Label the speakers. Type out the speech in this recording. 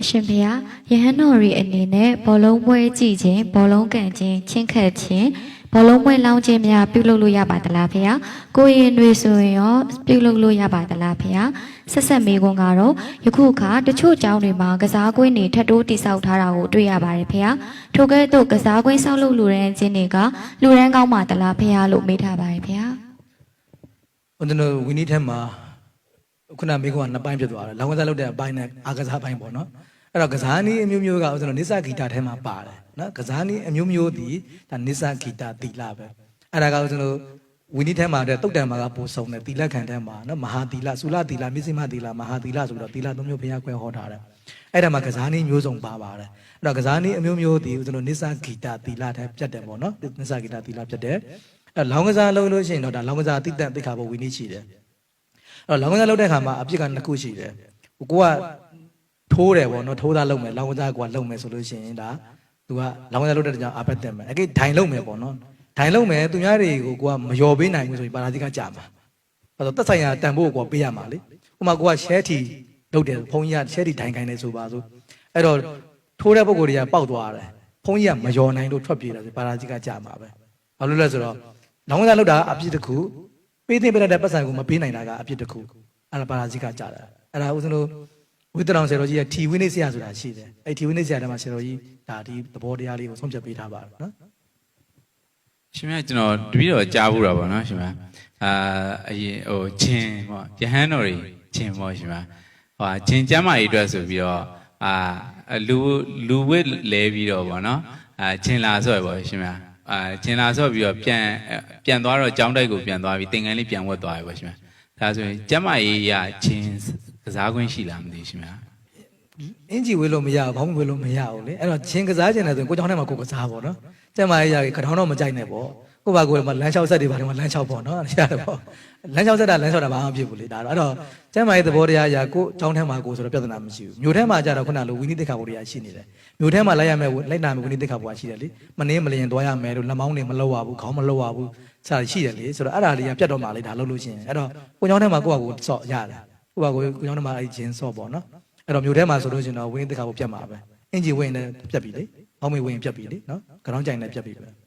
Speaker 1: အရှင်ဘုရားယဟန်တော်ရီအနေနဲ့ဘောလုံးပွဲကြည့်ခြင်းဘောလုံးကန်ခြင်းချင်းခတ်ခြင်းဘောလုံးပွဲလောင်းခြင်းများပြုလုပ်လို့ရပါသလားဖေဟာကိုရင်တွေဆိုရင်ရောပြုလုပ်လို့ရပါသလားဖေဟာဆက်ဆက်မေးခွန်းကတော့ယခုအခါတချို့ကျောင်းတွေမှာကစားကွင်းတွေထပ်တိုးတိစောက်ထားတာကိုတွေ့ရပါတယ်ဖေဟာထိုကဲ့သို့ကစားကွင်းဆောက်လုပ်လူရန်ခြင်းတွေကလူရန်ကောင်းပါသလားဖေဟာလို့မေးထားပါတယ်ဖေဟာ
Speaker 2: ဦးဇင်းတို့ဝီနီထဲမှာ ခုနမိကုန်းကနှစ်ပိုင်းဖြစ်သွားတယ်လောင်ကစားလုပ်တဲ့အပိုင်းနဲ့အာကစားပိုင်းပေါ့နော်အဲ့တော့ကစားနည်းအမျိုးမျိုးကဦးဇင်းတို့နိစ္စဂီတာထဲမှာပါတယ်နော်ကစားနည်းအမျိုးမျိုးဒီဒါနိစ္စဂီတာတီလာပဲအဲ့ဒါကဦးဇင်းတို့ဝီနီထဲမှာတဲ့တုတ်တံမှာကပို့ဆုံးတယ်တီလက်ခံထဲမှာနော်မဟာတီလာဆူလာတီလာမြစ်စိမတီလာမဟာတီလာဆိုတော့တီလာသုံးမျိုးဘုရားခွဲဟောထားတယ်အဲ့ဒါမှာကစားနည်းမျိုးစုံပါပါတယ်အဲ့တော့ကစားနည်းအမျိုးမျိုးဒီဦးဇင်းတို့နိစ္စဂီတာတီလာထဲပြတ်တယ်ပေါ့နော်နိစ္စဂီတာတီလာပြတ်တယ်အဲ့လောင်ကစားလုပ်လို့ရှိရင်တော့ဒါလောင်ကစားတိတ္တသိခါဖို့ဝီနီရှိတယ်အဲ့ တော့လောင်ကစားလုပ်တဲ့ခါမှာအပြစ်ကနှစ်ခုရှိတယ်ဟိုကိုကထိုးတယ်ပေါ့နော်ထိုးသားလုပ်မယ်လောင်ကစားကလုပ်မယ်ဆိုလို့ရှိရင်ဒါသူကလောင်ကစားလုပ်တဲ့ကြောင့်အဘက်တက်မယ်အကိဒိုင်လုပ်မယ်ပေါ့နော်ဒိုင်လုပ်မယ်သူများတွေကိုကိုကမလျော်ပေးနိုင်ဘူးဆိုရင်ပါရာဇိကကြာမှာအဲ့တော့သက်ဆိုင်ရာတန်ဖို့ကိုပေးရမှာလေဟိုမှာကိုက share ထီလုပ်တယ်ဘုန်းကြီးက share ထီဒိုင်ခိုင်းတယ်ဆိုပါစို့အဲ့တော့ထိုးတဲ့ပုံကိုယ်တွေကပေါက်သွားတယ်ဘုန်းကြီးကမလျော်နိုင်လို့ထွက်ပြေးတယ်ဆိုပါရာဇိကကြာမှာပဲဘာလို့လဲဆိုတော့လောင်ကစားလုပ်တာအပြစ်တစ်ခု ပေးသိပေးတဲ့ပတ်စံကိုမပေးနိုင်တာကအဖြစ်တစ်ခုအဲ့ဒါပါရာဇိကကြတာအဲ့ဒါဦးဇင်းတို့ဝိတ္တရောင်ဆရာတော်ကြီးရဲ့ထီဝိနိဆရာဆိုတာရှိတယ်အဲ့ထီဝိနိဆရာထဲမှာဆရာတော်ကြီးဒါဒီသဘောတရားလေးကိုဆုံးဖြတ်ပေးထားပါတယ်နော်
Speaker 3: ရှင်မကျွန်တော်တပည့်တော်ကြားဘူးတာပေါ့နော်ရှင်မအာအရင်ဟိုချင်းပေါ့ယဟန်တော်တွေချင်းပေါ့ရှင်မဟိုချင်းကျမ်းမာရေးအတွက်ဆိုပြီးတော့အာလူလူဝစ်လဲပြီးတော့ပေါ့နော်အာချင်းလာဆော့ပေါ့ရှင်မ အာဂျင်လာဆော့ပြီးတော့ပြန်ပြန်သွားတော့ကြောင်းတိုက်ကိုပြန်သွားပြီးတင်ငန်းလေးပြန်ဝတ်သွားပြီပေါ့ရှင်ဗျဒါဆိုရင်ကျမရေးရချင်းကစားခွင့်ရှိလားမသိရှင်ဗျ
Speaker 2: အင်ဂျီဝေးလို့မရဘူးဘာမှဝေးလို့မရဘူးလေအဲ့တော့ချင်းကစားကျင်တယ်ဆိုရင်ကိုကြောင်းထဲမှာကိုကစားပေါ့နော်ကျမရေးရခထောင်းတော့မကြိုက်နဲ့ပေါ့ ကိုပါကိုယ်မှာလမ်းလျှောက်ဆက်တွေပါတယ်မှာလမ်းလျှောက်ပေါ့နော်ရတယ်ပေါ့လမ်းလျှောက်ဆက်တာလမ်းလျှောက်တာဘာမှမဖြစ်ဘူးလေဒါတော့အဲ့တော့ကျမ်းမာရေးသဘောတရားအရာကိုအကြောင်းထဲမှာကိုဆိုတော့ပြဿနာမရှိဘူးမြို့ထဲမှာကြတော့ခုနလိုဝိနည်းတိခါဘုရားရှိနေတယ်မြို့ထဲမှာလိုက်ရမယ်လိုက်နာမယ်ဝိနည်းတိခါဘုရားရှိတယ်လေမနှင်းမလျင်သွားရမယ်လို့လက်မောင်းတွေမလောက်ရဘူးခေါင်းမလောက်ရဘူးစတာရှိတယ်လေဆိုတော့အဲ့ဒါလေးကပြတ်တော့မှလေဒါလုပ်လို့ရှိရင်အဲ့တော့ကိုကျောင်းထဲမှာကိုပါကိုဆော့ရတယ်ကိုပါကိုကိုကျောင်းထဲမှာအဲ့ဂျင်းဆော့ပေါ့နော်အဲ့တော့မြို့ထဲမှာဆိုလို့ရှိရင်တော့ဝိနည်းတိခါဘုပြတ်မှာပဲအင်ဂျီဝင်လည်းပြတ်ပြီလေအောင်းမေဝင်ပြတ်ပြီလေနော်ခေါင်းကြိုင်လည်းပြတ်ပြီပဲ